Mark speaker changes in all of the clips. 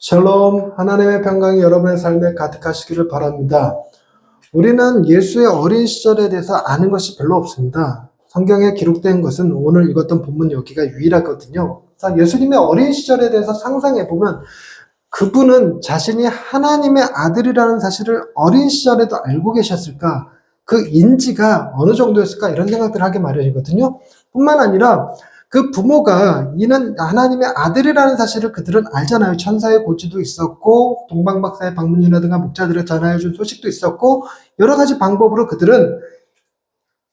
Speaker 1: 샬롬, 하나님의 평강이 여러분의 삶에 가득하시기를 바랍니다. 우리는 예수의 어린 시절에 대해서 아는 것이 별로 없습니다. 성경에 기록된 것은 오늘 읽었던 본문 여기가 유일하거든요. 자, 예수님의 어린 시절에 대해서 상상해 보면 그분은 자신이 하나님의 아들이라는 사실을 어린 시절에도 알고 계셨을까? 그 인지가 어느 정도였을까? 이런 생각들을 하게 마련이거든요. 뿐만 아니라 그 부모가 이는 하나님의 아들이라는 사실을 그들은 알잖아요. 천사의 고지도 있었고 동방박사의 방문이라든가 목자들을 전하여준 소식도 있었고 여러 가지 방법으로 그들은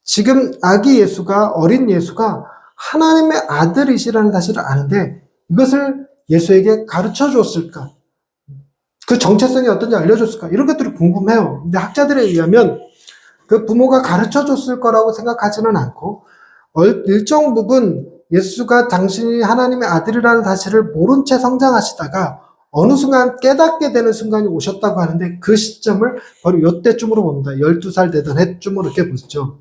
Speaker 1: 지금 아기 예수가 어린 예수가 하나님의 아들이시라는 사실을 아는데 이것을 예수에게 가르쳐 줬을까? 그 정체성이 어떤지 알려줬을까? 이런 것들이 궁금해요. 근데 학자들에 의하면 그 부모가 가르쳐 줬을 거라고 생각하지는 않고 얼- 일정 부분 예수가 당신이 하나님의 아들이라는 사실을 모른 채 성장하시다가 어느 순간 깨닫게 되는 순간이 오셨다고 하는데 그 시점을 바로 요때쯤으로 봅니다. 12살 되던 해쯤으로 이렇게 보죠.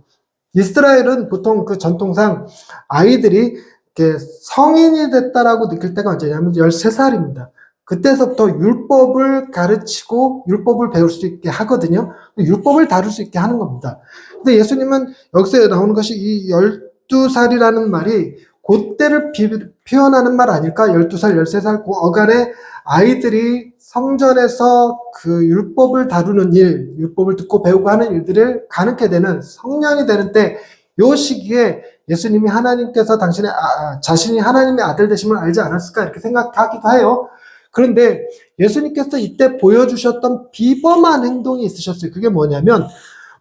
Speaker 1: 이스라엘은 보통 그 전통상 아이들이 이렇게 성인이 됐다라고 느낄 때가 언제냐면 13살입니다. 그때서부터 율법을 가르치고 율법을 배울 수 있게 하거든요. 율법을 다룰 수 있게 하는 겁니다. 근데 예수님은 여기서 나오는 것이 이 12살이라는 말이 그때를 비- 표현하는 말 아닐까? 12살, 13살 그 어간에 아이들이 성전에서 그 율법을 다루는 일, 율법을 듣고 배우고 하는 일들을 가능케 되는 성령이 되는 때, 요 시기에 예수님이 하나님께서 당신의, 아, 아, 자신이 하나님의 아들 되심을 알지 않았을까? 이렇게 생각하기도 해요. 그런데 예수님께서 이때 보여주셨던 비범한 행동이 있으셨어요. 그게 뭐냐면,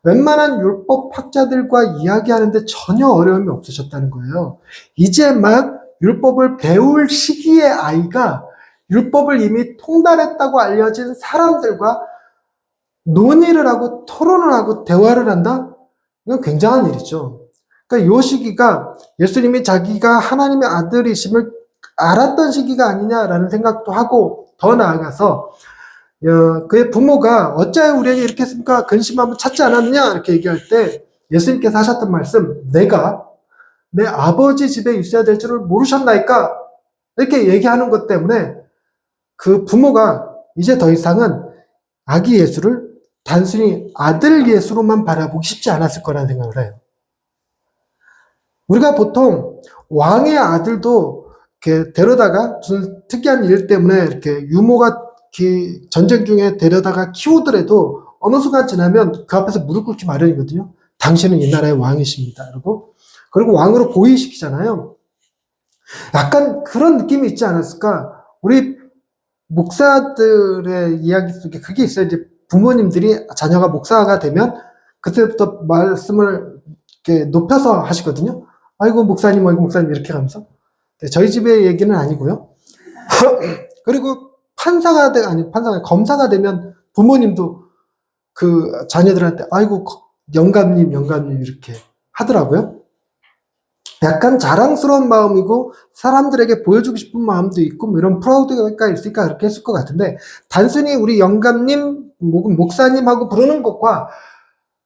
Speaker 1: 웬만한 율법 학자들과 이야기하는데 전혀 어려움이 없으셨다는 거예요. 이제 막 율법을 배울 시기의 아이가 율법을 이미 통달했다고 알려진 사람들과 논의를 하고 토론을 하고 대화를 한다? 이건 굉장한 일이죠. 그러니까 이 시기가 예수님이 자기가 하나님의 아들이심을 알았던 시기가 아니냐라는 생각도 하고 더 나아가서 어, 그의 부모가 어찌하여 우리에게 이렇게 했습니까? 근심하면 찾지 않았느냐? 이렇게 얘기할 때 예수님께서 하셨던 말씀, 내가 내 아버지 집에 있어야 될 줄을 모르셨나이까? 이렇게 얘기하는 것 때문에 그 부모가 이제 더 이상은 아기 예수를 단순히 아들 예수로만 바라보기 쉽지 않았을 거라는 생각을 해요. 우리가 보통 왕의 아들도 이렇게 데려다가 무슨 특이한 일 때문에 이렇게 유모가 기- 전쟁 중에 데려다가 키우더라도 어느 순간 지나면 그 앞에서 무릎 꿇기 마련이거든요. 당신은 이 나라의 왕이십니다. 그리고 그리고 왕으로 보이시키잖아요. 약간 그런 느낌이 있지 않았을까? 우리 목사들의 이야기 속에 그게 있어요. 이제 부모님들이 자녀가 목사가 되면 그때부터 말씀을 이렇게 높여서 하시거든요. 아이고 목사님, 아이고 목사님 이렇게 가면서 네, 저희 집의 얘기는 아니고요. 그리고 판사가 되 아니 판사가 검사가 되면 부모님도 그 자녀들한테 아이고 거- 영감님, 영감님 이렇게 하더라고요. 약간 자랑스러운 마음이고 사람들에게 보여주고 싶은 마음도 있고 뭐 이런 프라우드가 있으니까 그렇게 했을 것 같은데 단순히 우리 영감님, 혹은 목사님하고 부르는 것과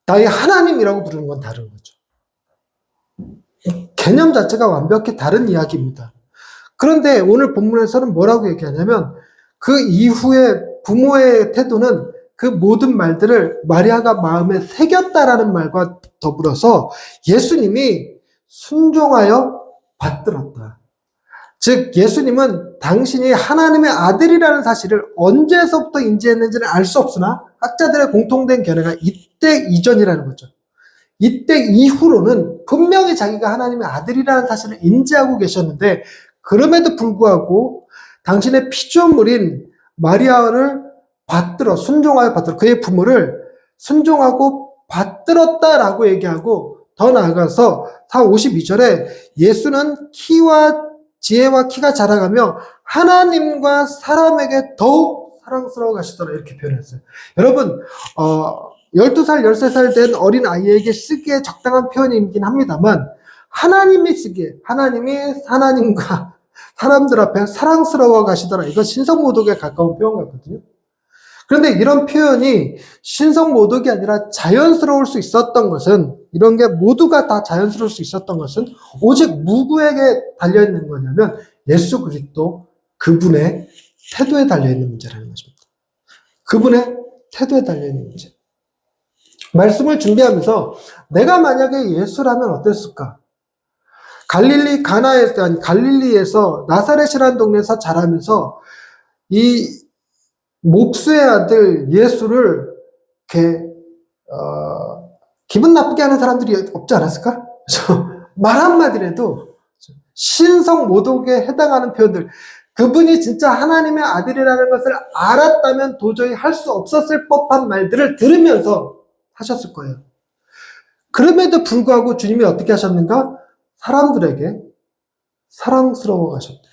Speaker 1: 나의 하나님이라고 부르는 건 다른 거죠. 개념 자체가 완벽히 다른 이야기입니다. 그런데 오늘 본문에서는 뭐라고 얘기하냐면 그 이후에 부모의 태도는 그 모든 말들을 마리아가 마음에 새겼다라는 말과 더불어서 예수님이 순종하여 받들었다. 즉 예수님은 당신이 하나님의 아들이라는 사실을 언제서부터 인지했는지는 알 수 없으나 학자들의 공통된 견해가 이때 이전이라는 거죠. 이때 이후로는 분명히 자기가 하나님의 아들이라는 사실을 인지하고 계셨는데 그럼에도 불구하고 당신의 피조물인 마리아를 받들어 순종하여 받들어 그의 부모를 순종하고 받들었다라고 얘기하고 더 나아가서 다 52절에 예수는 키와 지혜와 키가 자라가며 하나님과 사람에게 더욱 사랑스러워 가시더라 이렇게 표현했어요. 여러분 어 12살, 13살 된 어린 아이에게 쓰기에 적당한 표현이긴 합니다만 하나님이 쓰기에 하나님이 하나님과 사람들 앞에 사랑스러워 가시더라. 이거 신성모독에 가까운 표현 같거든요. 그런데 이런 표현이 신성모독이 아니라 자연스러울 수 있었던 것은 이런 게 모두가 다 자연스러울 수 있었던 것은 오직 누구에게 달려 있는 거냐면 예수 그리스도 그분의 태도에 달려 있는 문제라는 것입니다. 그분의 태도에 달려 있는 문제. 말씀을 준비하면서 내가 만약에 예수라면 어땠을까? 갈릴리 가나에서 아니 갈릴리에서 나사렛이라는 동네에서 자라면서 이 목수의 아들 예수를 이렇게 어, 기분 나쁘게 하는 사람들이 없지 않았을까? 말 한마디라도 신성 모독에 해당하는 표현들 그분이 진짜 하나님의 아들이라는 것을 알았다면 도저히 할 수 없었을 법한 말들을 들으면서 하셨을 거예요. 그럼에도 불구하고 주님이 어떻게 하셨는가? 사람들에게 사랑스러워 가셨대요.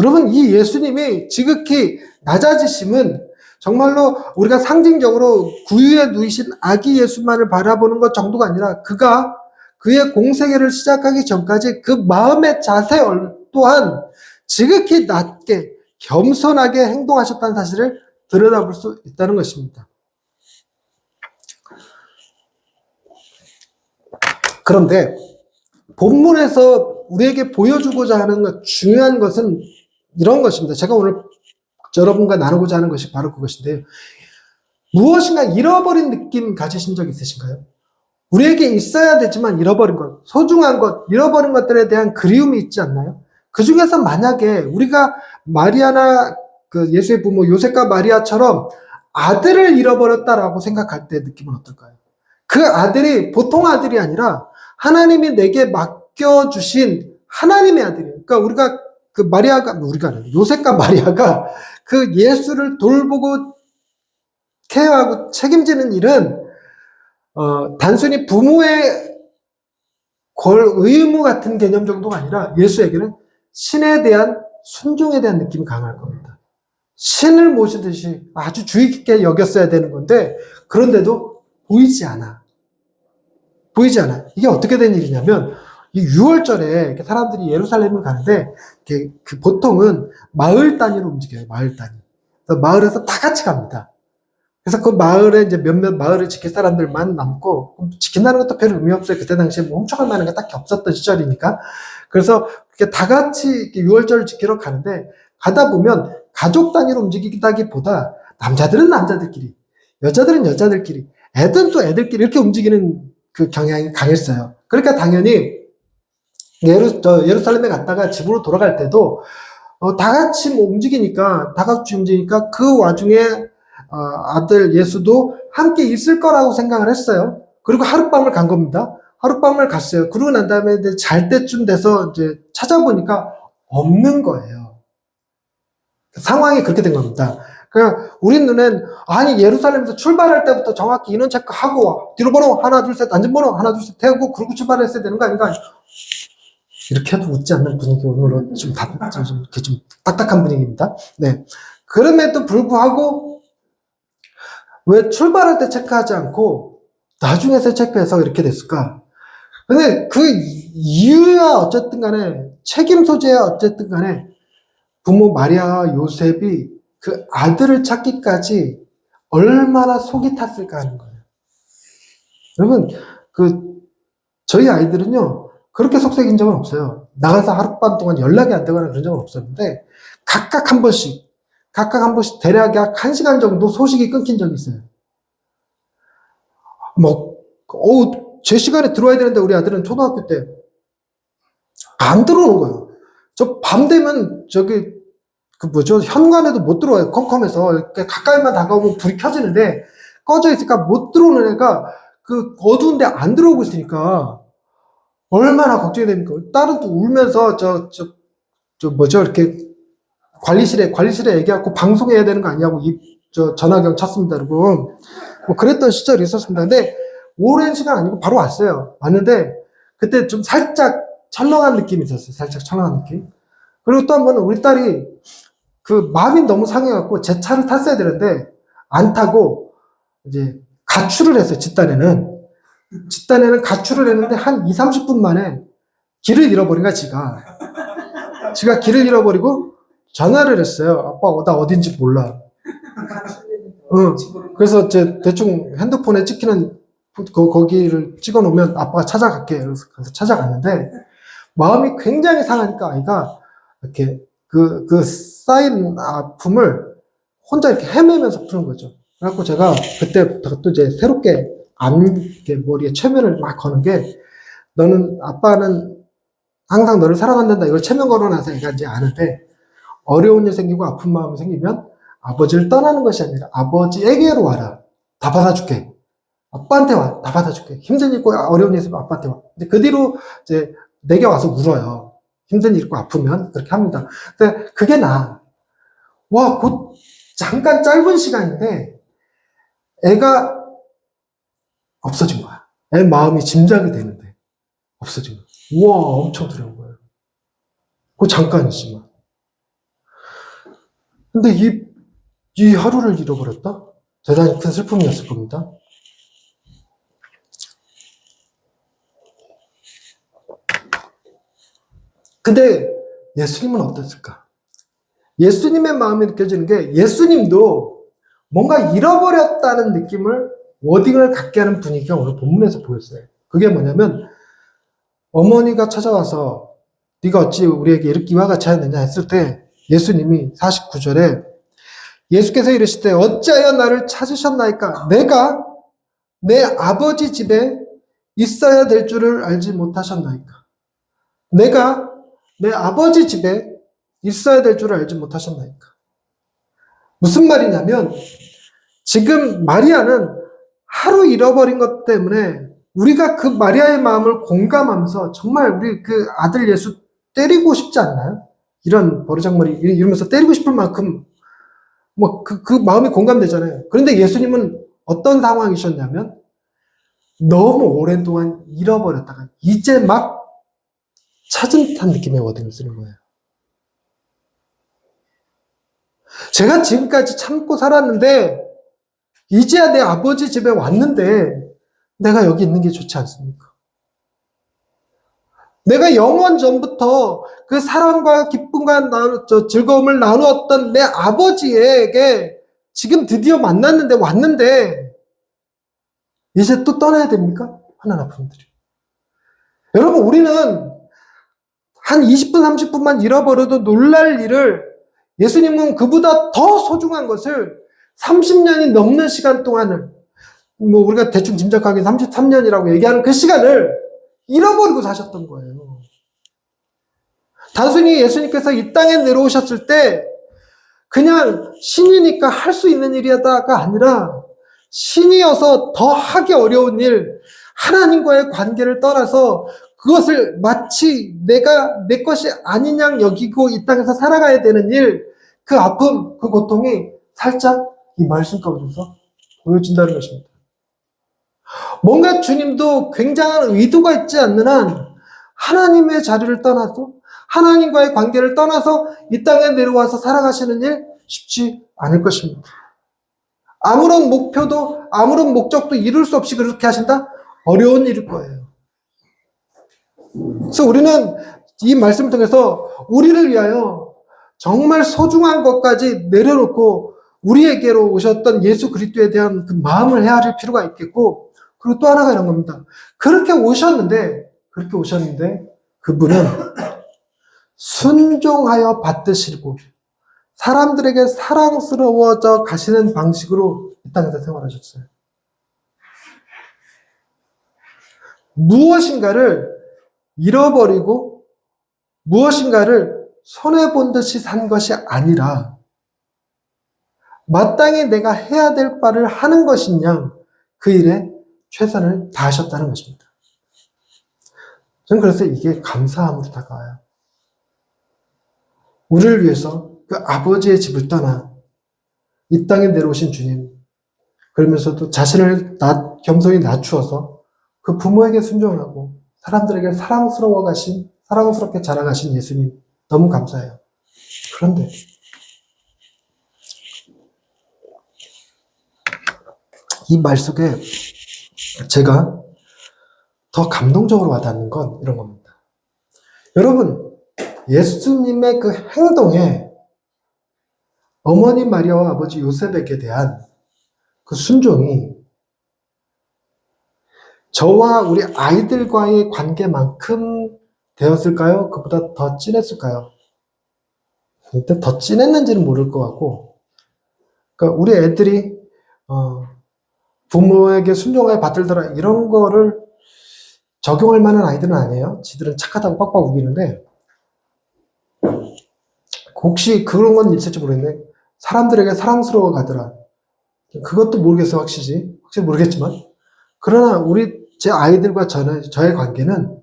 Speaker 1: 여러분, 이 예수님이 지극히 낮아지심은 정말로 우리가 상징적으로 구유에 누이신 아기 예수만을 바라보는 것 정도가 아니라 그가 그의 공세계를 시작하기 전까지 그 마음의 자세 또한 지극히 낮게 겸손하게 행동하셨다는 사실을 들여다볼 수 있다는 것입니다. 그런데 본문에서 우리에게 보여주고자 하는 것, 중요한 것은 이런 것입니다. 제가 오늘 여러분과 나누고자 하는 것이 바로 그것인데요. 무엇인가 잃어버린 느낌 가지신 적 있으신가요? 우리에게 있어야 되지만 잃어버린 것, 소중한 것, 잃어버린 것들에 대한 그리움이 있지 않나요? 그 중에서 만약에 우리가 마리아나 그 예수의 부모 요셉과 마리아처럼 아들을 잃어버렸다라고 생각할 때 느낌은 어떨까요? 그 아들이 보통 아들이 아니라 하나님이 내게 맡겨주신 하나님의 아들이에요. 그러니까 우리가 그 마리아가, 우리가 요셉과 마리아가 그 예수를 돌보고 케어하고 책임지는 일은, 어, 단순히 부모의 걸 의무 같은 개념 정도가 아니라 예수에게는 신에 대한 순종에 대한 느낌이 강할 겁니다. 신을 모시듯이 아주 주의 깊게 여겼어야 되는 건데, 그런데도 보이지 않아. 보이지 않아. 이게 어떻게 된 일이냐면, 이 6월절에 사람들이 예루살렘을 가는데, 그 보통은 마을 단위로 움직여요, 마을 단위. 그래서 마을에서 다 같이 갑니다. 그래서 그 마을에 이제 몇몇 마을을 지킬 사람들만 남고, 지킨다는 것도 별 의미 없어요. 그때 당시에 뭐 훔쳐갈 만한 게 딱히 없었던 시절이니까. 그래서 이렇게 다 같이 6월절을 지키러 가는데, 가다 보면 가족 단위로 움직이기보다 남자들은 남자들끼리, 여자들은 여자들끼리, 애들은 또 애들끼리 이렇게 움직이는 그 경향이 강했어요. 그러니까 당연히 예루, 저 예루살렘에 갔다가 집으로 돌아갈 때도 어, 다 같이 뭐 움직이니까 다 같이 움직이니까 그 와중에 어, 아들 예수도 함께 있을 거라고 생각을 했어요. 그리고 하룻밤을 간 겁니다. 하룻밤을 갔어요. 그러고 난 다음에 이제 잘 때쯤 돼서 이제 찾아보니까 없는 거예요. 상황이 그렇게 된 겁니다. 그러니까 우리 눈엔 아니 예루살렘에서 출발할 때부터 정확히 인원 체크하고 뒤로 번호 하나 둘 셋 안전 번호 하나 둘셋 태우고 그러고 출발했어야 되는 거 아닌가? 이렇게 해도 웃지 않는 분위기 오늘은 좀, 다, 좀, 좀, 이렇게 좀 딱딱한 분위기입니다. 네. 그럼에도 불구하고 왜 출발할 때 체크하지 않고 나중에서 체크해서 이렇게 됐을까? 근데 그 이유야 어쨌든 간에 책임 소재야 어쨌든 간에 부모 마리아와 요셉이 그 아들을 찾기까지 얼마나 속이 탔을까 하는 거예요. 여러분, 그, 저희 아이들은요, 그렇게 속색인 적은 없어요. 나가서 하룻밤 동안 연락이 안 되거나 그런 적은 없었는데, 각각 한 번씩, 각각 한 번씩 대략 약한 시간 정도 소식이 끊긴 적이 있어요. 뭐, 어우, 제 시간에 들어와야 되는데 우리 아들은 초등학교 때 안 들어오는 거예요. 저 밤 되면 저기 그 뭐죠 현관에도 못 들어와요. 컴컴해서 가까이만 다가오면 불이 켜지는데 꺼져 있으니까 못 들어오는 애가 그 어두운데 안 들어오고 있으니까 얼마나 걱정이 됩니까? 딸은 또 울면서 저 저 저 뭐죠 이렇게 관리실에 관리실에 얘기하고 방송해야 되는 거 아니냐고 이 저 전화경 쳤습니다. 그러고 뭐 그랬던 시절이 있었습니다. 근데 오랜 시간 아니고 바로 왔어요. 왔는데 그때 좀 살짝 철렁한 느낌이 있었어요. 살짝 철렁한 느낌. 그리고 또 한 번은 우리 딸이 그 마음이 너무 상해갖고 제 차를 탔어야 되는데 안 타고 이제 가출을 했어요. 집단에는. 집단에는 가출을 했는데 한 2, 30분 만에 길을 잃어버린 거야, 지가. 지가 길을 잃어버리고 전화를 했어요. 아빠, 나 어딘지 몰라. 응. 그래서 제 대충 핸드폰에 찍히는 그, 거기를 찍어 놓으면 아빠가 찾아갈게. 그래서 찾아갔는데 마음이 굉장히 상하니까 아이가 이렇게 그, 그 쌓인 아픔을 혼자 이렇게 헤매면서 푸는 거죠. 그래갖고 제가 그때부터 또 이제 새롭게 안, 이렇게 머리에 최면을 막 거는 게 너는, 아빠는 항상 너를 사랑한다. 이걸 체면 걸어놔서 애가 이제 아는데 어려운 일 생기고 아픈 마음이 생기면 아버지를 떠나는 것이 아니라 아버지에게로 와라. 다 받아줄게. 아빠한테 와. 다 받아줄게. 힘든 일 있고 어려운 일 있으면 아빠한테 와. 근데 그 뒤로 이제 내게 와서 울어요. 힘든 일 있고 아프면 그렇게 합니다. 근데 그게 나. 와, 곧 잠깐 짧은 시간인데 애가 없어진 거야. 애 마음이 짐작이 되는데 없어진 거야. 우와, 엄청 두려운 거예요. 그 잠깐이지만. 근데 이, 이 하루를 잃어버렸다? 대단히 큰 슬픔이었을 겁니다. 근데 예수님은 어땠을까? 예수님의 마음이 느껴지는 게 예수님도 뭔가 잃어버렸다는 느낌을 워딩을 갖게 하는 분위기가 오늘 본문에서 보였어요. 그게 뭐냐면 어머니가 찾아와서 네가 어찌 우리에게 이렇게 이와 같이 하였느냐 했을 때 예수님이 49절에 예수께서 이르시되 어찌하여 나를 찾으셨나이까 내가 내 아버지 집에 있어야 될 줄을 알지 못하셨나이까 내가 내 아버지 집에 있어야 될 줄을 알지 못하셨나이까 무슨 말이냐면 지금 마리아는 하루 잃어버린 것 때문에 우리가 그 마리아의 마음을 공감하면서 정말 우리 그 아들 예수 때리고 싶지 않나요? 이런 버르장머리 이러면서 때리고 싶을 만큼 뭐그 그 마음이 공감되잖아요. 그런데 예수님은 어떤 상황이셨냐면 너무 오랜 동안 잃어버렸다가 이제 막 찾은 듯한 느낌의 워딩을 쓰는 거예요. 제가 지금까지 참고 살았는데 이제야 내 아버지 집에 왔는데 내가 여기 있는 게 좋지 않습니까? 내가 영원 전부터 그 사랑과 기쁨과 나누, 저 즐거움을 나누었던 내 아버지에게 지금 드디어 만났는데 왔는데 이제 또 떠나야 됩니까? 하나님 분들이. 여러분 우리는 한 20분 30분만 잃어버려도 놀랄 일을 예수님은 그보다 더 소중한 것을 30년이 넘는 시간 동안을 뭐 우리가 대충 짐작하기 33년이라고 얘기하는 그 시간을 잃어버리고 사셨던 거예요. 단순히 예수님께서 이 땅에 내려오셨을 때 그냥 신이니까 할 수 있는 일이다가 아니라 신이어서 더 하기 어려운 일, 하나님과의 관계를 떠나서 그것을 마치 내가 내 것이 아닌 양 여기고 이 땅에서 살아가야 되는 일, 그 아픔, 그 고통이 살짝 이 말씀 가운데서 보여진다는 것입니다. 뭔가 주님도 굉장한 의도가 있지 않는 한 하나님의 자리를 떠나서 하나님과의 관계를 떠나서 이 땅에 내려와서 살아가시는 일 쉽지 않을 것입니다. 아무런 목표도 아무런 목적도 이룰 수 없이 그렇게 하신다? 어려운 일일 거예요. 그래서 우리는 이 말씀을 통해서 우리를 위하여 정말 소중한 것까지 내려놓고 우리에게로 오셨던 예수 그리스도에 대한 그 마음을 헤아릴 필요가 있겠고 그리고 또 하나가 이런 겁니다. 그렇게 오셨는데 그렇게 오셨는데 그분은 순종하여 받으시고 사람들에게 사랑스러워져 가시는 방식으로 이 땅에서 생활하셨어요. 무엇인가를 잃어버리고 무엇인가를 손해본 듯이 산 것이 아니라 마땅히 내가 해야 될 바를 하는 것이냐 그 일에 최선을 다하셨다는 것입니다. 저는 그래서 이게 감사함으로 다가와요. 우리를 위해서 그 아버지의 집을 떠나 이 땅에 내려오신 주님, 그러면서도 자신을 낮, 겸손히 낮추어서 그 부모에게 순종하고 사람들에게 사랑스러워 가신, 사랑스럽게 자라가신 예수님, 너무 감사해요. 그런데, 이 말 속에 제가 더 감동적으로 와닿는 건 이런 겁니다. 여러분, 예수님의 그 행동에 어머니 마리아와 아버지 요셉에게 대한 그 순종이 저와 우리 아이들과의 관계만큼 되었을까요? 그보다 더 진했을까요? 근데 더 진했는지는 모를 것 같고, 그러니까 우리 애들이 어, 부모에게 순종하여 받들더라 이런 거를 적용할 만한 아이들은 아니에요. 지들은 착하다고 빡빡 우기는데 혹시 그런 건 있을지 모르겠네. 사람들에게 사랑스러워 가더라. 그것도 모르겠어 확실히 확실히 모르겠지만 그러나 우리 제 아이들과 저는 저의 관계는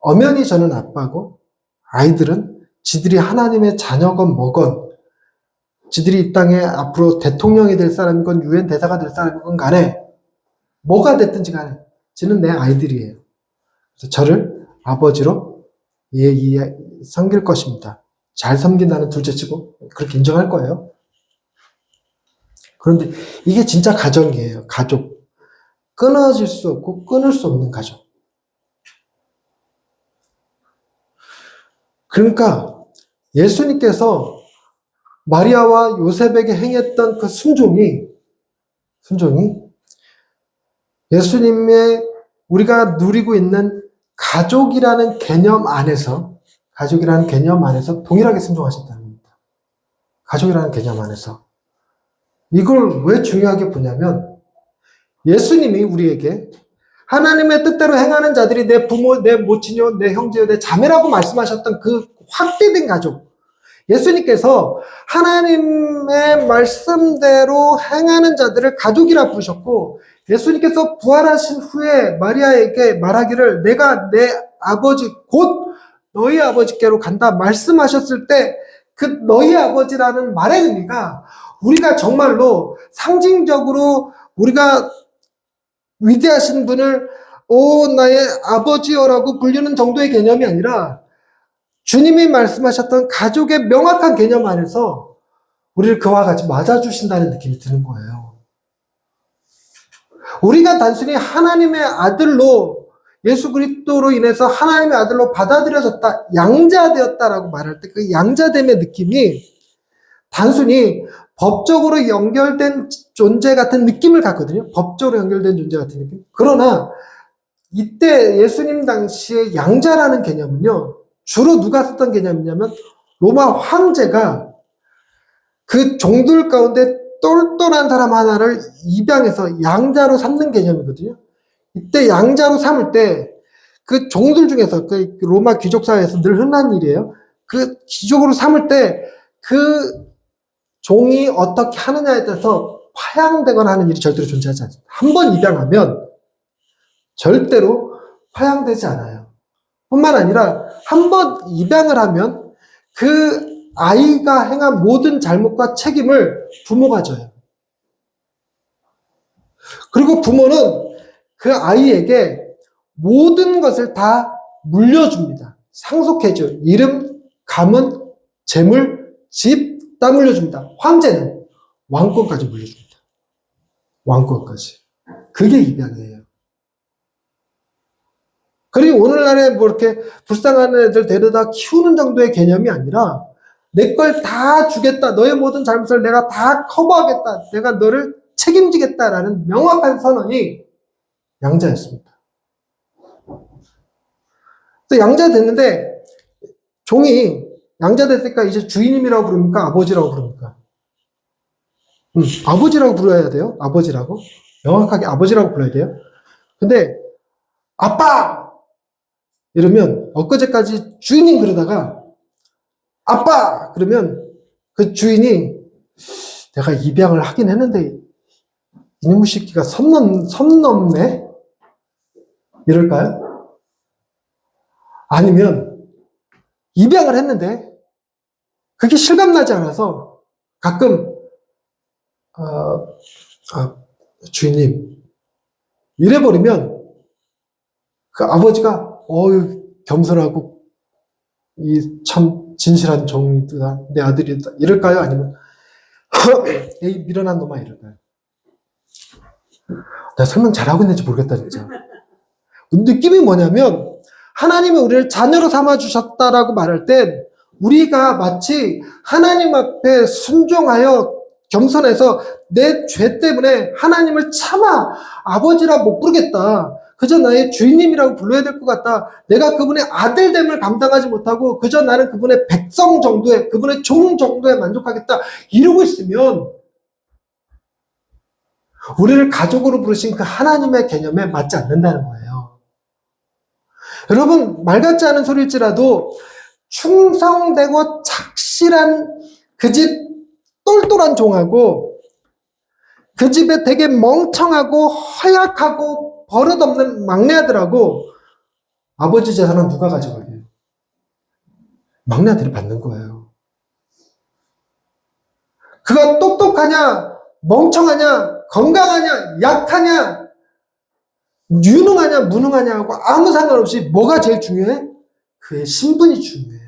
Speaker 1: 엄연히 저는 아빠고 아이들은 지들이 하나님의 자녀건 뭐건 지들이 이 땅에 앞으로 대통령이 될 사람이건 유엔 대사가 될 사람이건 간에 뭐가 됐든지 간에 지는 내 아이들이에요. 그래서 저를 아버지로 예, 예, 섬길 것입니다. 잘 섬긴다는 둘째치고 그렇게 인정할 거예요. 그런데 이게 진짜 가정이에요. 가족. 끊어질 수 없고 끊을 수 없는 가족. 그러니까 예수님께서 마리아와 요셉에게 행했던 그 순종이, 순종이 예수님의 우리가 누리고 있는 가족이라는 개념 안에서, 가족이라는 개념 안에서 동일하게 순종하셨다는 겁니다. 가족이라는 개념 안에서. 이걸 왜 중요하게 보냐면, 예수님이 우리에게 하나님의 뜻대로 행하는 자들이 내 부모, 내 모친이요, 내 형제요, 내 자매라고 말씀하셨던 그 확대된 가족. 예수님께서 하나님의 말씀대로 행하는 자들을 가족이라 부르셨고, 예수님께서 부활하신 후에 마리아에게 말하기를 내가 내 아버지, 곧 너희 아버지께로 간다 말씀하셨을 때, 그 너희 아버지라는 말의 의미가 우리가 정말로 상징적으로 우리가 위대하신 분을 오 나의 아버지여라고 불리는 정도의 개념이 아니라 주님이 말씀하셨던 가족의 명확한 개념 안에서 우리를 그와 같이 맞아주신다는 느낌이 드는 거예요. 우리가 단순히 하나님의 아들로 예수 그리스도로 인해서 하나님의 아들로 받아들여졌다, 양자되었다라고 말할 때 그 양자됨의 느낌이 단순히 법적으로 연결된 존재 같은 느낌을 갖거든요. 법적으로 연결된 존재 같은 느낌. 그러나 이때 예수님 당시에 양자라는 개념은요. 주로 누가 썼던 개념이냐면 로마 황제가 그 종들 가운데 똘똘한 사람 하나를 입양해서 양자로 삼는 개념이거든요. 이때 양자로 삼을 때 그 종들 중에서 그 로마 귀족 사회에서 늘 흔한 일이에요. 그 귀족으로 삼을 때그 종이 어떻게 하느냐에 따라서 파양되거나 하는 일이 절대로 존재하지 않습니다. 한 번 입양하면 절대로 파양되지 않아요. 뿐만 아니라 한 번 입양을 하면 그 아이가 행한 모든 잘못과 책임을 부모가 져요. 그리고 부모는 그 아이에게 모든 것을 다 물려줍니다. 상속해줘. 이름, 가문, 재물, 집 다 물려줍니다. 황제는 왕권까지 물려줍니다. 왕권까지. 그게 입양이에요. 그리고 오늘날에 뭐 이렇게 불쌍한 애들 데려다 키우는 정도의 개념이 아니라 내 걸 다 주겠다. 너의 모든 잘못을 내가 다 커버하겠다. 내가 너를 책임지겠다라는 명확한 선언이 양자였습니다. 또 양자 됐는데 종이 양자 됐으니까 이제 주인님이라고 부릅니까? 아버지라고 부릅니까? 음, 아버지라고 불러야 돼요. 아버지라고. 명확하게 아버지라고 불러야 돼요. 근데 아빠! 이러면 엊그제까지 주인님 그러다가 아빠! 그러면 그 주인이 내가 입양을 하긴 했는데 이놈의 새끼가 선, 넘, 선 넘네? 이럴까요? 아니면 입양을 했는데 그게 실감나지 않아서 가끔 어, 아, 주인님 이래버리면 그 아버지가 어유 겸손하고 이 참 진실한 종이다 내 아들이다 이럴까요? 아니면 에이 미련한 놈아 이럴까요? 내가 설명 잘하고 있는지 모르겠다 진짜 느낌이 뭐냐면 하나님이 우리를 자녀로 삼아 주셨다라고 말할 땐 우리가 마치 하나님 앞에 순종하여 겸손해서 내 죄 때문에 하나님을 차마 아버지라 못 부르겠다. 그저 나의 주인님이라고 불러야 될 것 같다. 내가 그분의 아들됨을 감당하지 못하고 그저 나는 그분의 백성 정도에 그분의 종 정도에 만족하겠다. 이러고 있으면 우리를 가족으로 부르신 그 하나님의 개념에 맞지 않는다는 거예요. 여러분 말 같지 않은 소리일지라도 충성되고 착실한 그 집 똘똘한 종하고 그 집에 되게 멍청하고 허약하고 버릇없는 막내 아들하고 아버지 재산은 누가 가져가게요? 막내 아들이 받는 거예요. 그가 똑똑하냐, 멍청하냐, 건강하냐, 약하냐, 유능하냐, 무능하냐 하고 아무 상관없이 뭐가 제일 중요해? 그의 신분이 중요해요.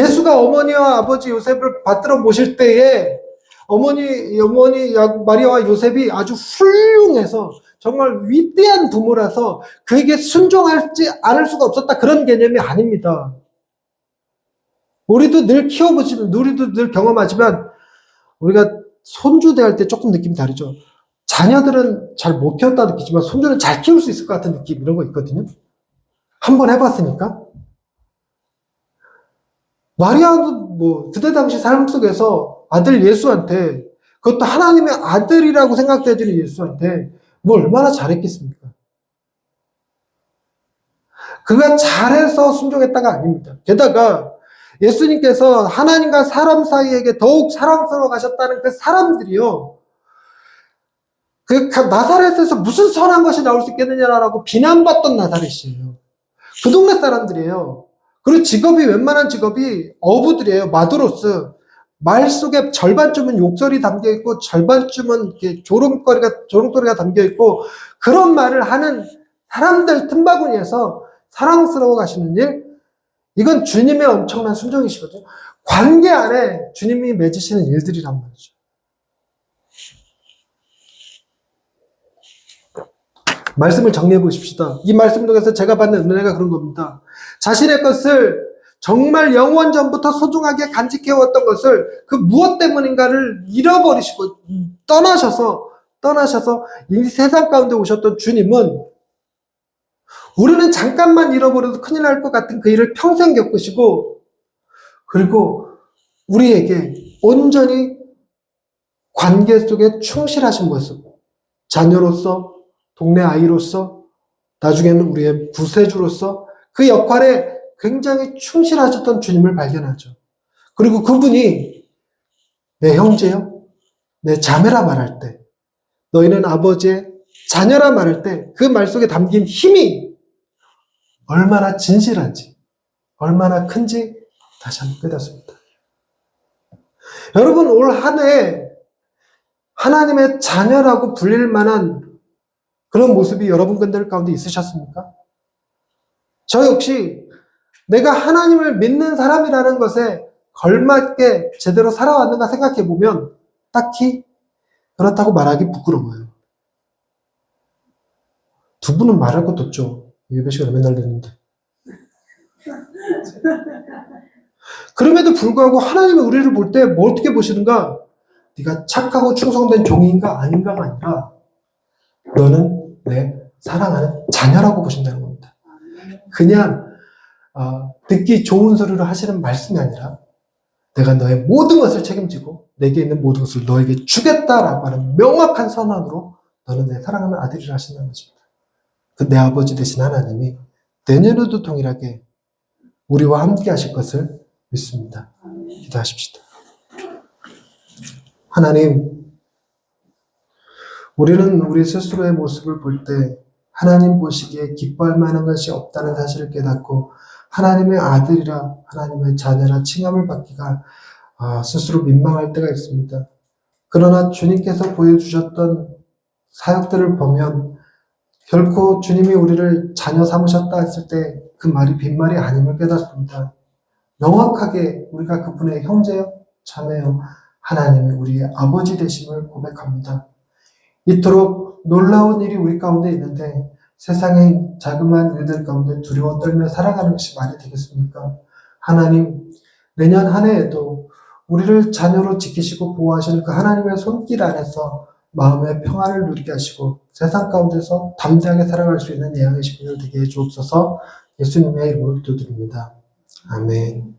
Speaker 1: 예수가 어머니와 아버지 요셉을 받들어 모실 때에 어머니, 어머니 야- 마리아와 요셉이 아주 훌륭해서 정말 위대한 부모라서 그에게 순종하지 않을 수가 없었다. 그런 개념이 아닙니다. 우리도 늘 키워보지만, 우리도 늘 경험하지만, 우리가 손주 대할 때 조금 느낌이 다르죠. 자녀들은 잘 못 키웠다 느끼지만, 손주는 잘 키울 수 있을 것 같은 느낌, 이런 거 있거든요. 한번 해봤으니까. 마리아도 뭐, 그때 당시 삶 속에서 아들 예수한테, 그것도 하나님의 아들이라고 생각되지는 예수한테, 뭐 얼마나 잘했겠습니까? 그가 잘해서 순종했다가 아닙니다. 게다가 예수님께서 하나님과 사람 사이에게 더욱 사랑스러워 가셨다는 그 사람들이요. 그 가- 나사렛에서 무슨 선한 것이 나올 수 있겠느냐라고 비난받던 나사렛이에요. 그 동네 사람들이에요. 그리고 직업이 웬만한 직업이 어부들이에요. 마드로스. 말 속에 절반쯤은 욕설이 담겨 있고 절반쯤은 이렇게 조롱거리가 조롱소리가 담겨 있고 그런 말을 하는 사람들 틈바구니에서 사랑스러워 가시는 일 이건 주님의 엄청난 순종이시거든요. 관계 안에 주님이 맺으시는 일들이란 말이죠. 말씀을 정리해 보십시다. 이 말씀 통해서 제가 받는 은혜가 그런 겁니다. 자신의 것을 정말 영원 전부터 소중하게 간직해왔던 것을 그 무엇 때문인가를 잃어버리시고 떠나셔서 떠나셔서 이 세상 가운데 오셨던 주님은 우리는 잠깐만 잃어버려도 큰일 날 것 같은 그 일을 평생 겪으시고 그리고 우리에게 온전히 관계 속에 충실하신 모습 자녀로서 동네 아이로서 나중에는 우리의 구세주로서 그 역할에 굉장히 충실하셨던 주님을 발견하죠. 그리고 그분이 내 형제요, 내 자매라 말할 때, 너희는 아버지의 자녀라 말할 때 그 말 속에 담긴 힘이 얼마나 진실한지, 얼마나 큰지 다시 한번 깨닫습니다. 여러분 올 한 해 하나님의 자녀라고 불릴 만한 그런 모습이 여러분들 가운데 있으셨습니까? 저 역시 내가 하나님을 믿는 사람이라는 것에 걸맞게 제대로 살아왔는가 생각해 보면 딱히 그렇다고 말하기 부끄러워요. 두 분은 말할 것도 없죠. 예배 시간에 맨날 듣는데. 그럼에도 불구하고 하나님이 우리를 볼 때 뭐 어떻게 보시는가? 네가 착하고 충성된 종인가 아닌가가 아니라 너는 내 사랑하는 자녀라고 보신다는 겁니다. 그냥 어, 듣기 좋은 소리로 하시는 말씀이 아니라 내가 너의 모든 것을 책임지고 내게 있는 모든 것을 너에게 주겠다라고 하는 명확한 선언으로 너는 내 사랑하는 아들이라 하신다는 것입니다. 그 내 아버지 되신 하나님이 내년에도 동일하게 우리와 함께 하실 것을 믿습니다. 기도하십시다. 하나님, 우리는 우리 스스로의 모습을 볼 때 하나님 보시기에 기뻐할 만한 것이 없다는 사실을 깨닫고 하나님의 아들이라 하나님의 자녀라 칭함을 받기가 아, 스스로 민망할 때가 있습니다. 그러나 주님께서 보여주셨던 사역들을 보면 결코 주님이 우리를 자녀 삼으셨다 했을 때 그 말이 빈말이 아님을 깨닫습니다. 명확하게 우리가 그분의 형제요, 자매요, 하나님이 우리의 아버지 되심을 고백합니다. 이토록 놀라운 일이 우리 가운데 있는데 세상의 자그마한 일들 가운데 두려워 떨며 살아가는 것이 말이 되겠습니까? 하나님, 내년 한 해에도 우리를 자녀로 지키시고 보호하시는 그 하나님의 손길 안에서 마음의 평안을 누리게 하시고 세상 가운데서 담대하게 살아갈 수 있는 예언의 시민을 되게 해 주옵소서 예수님의 이름으로 기도드립니다. 아멘.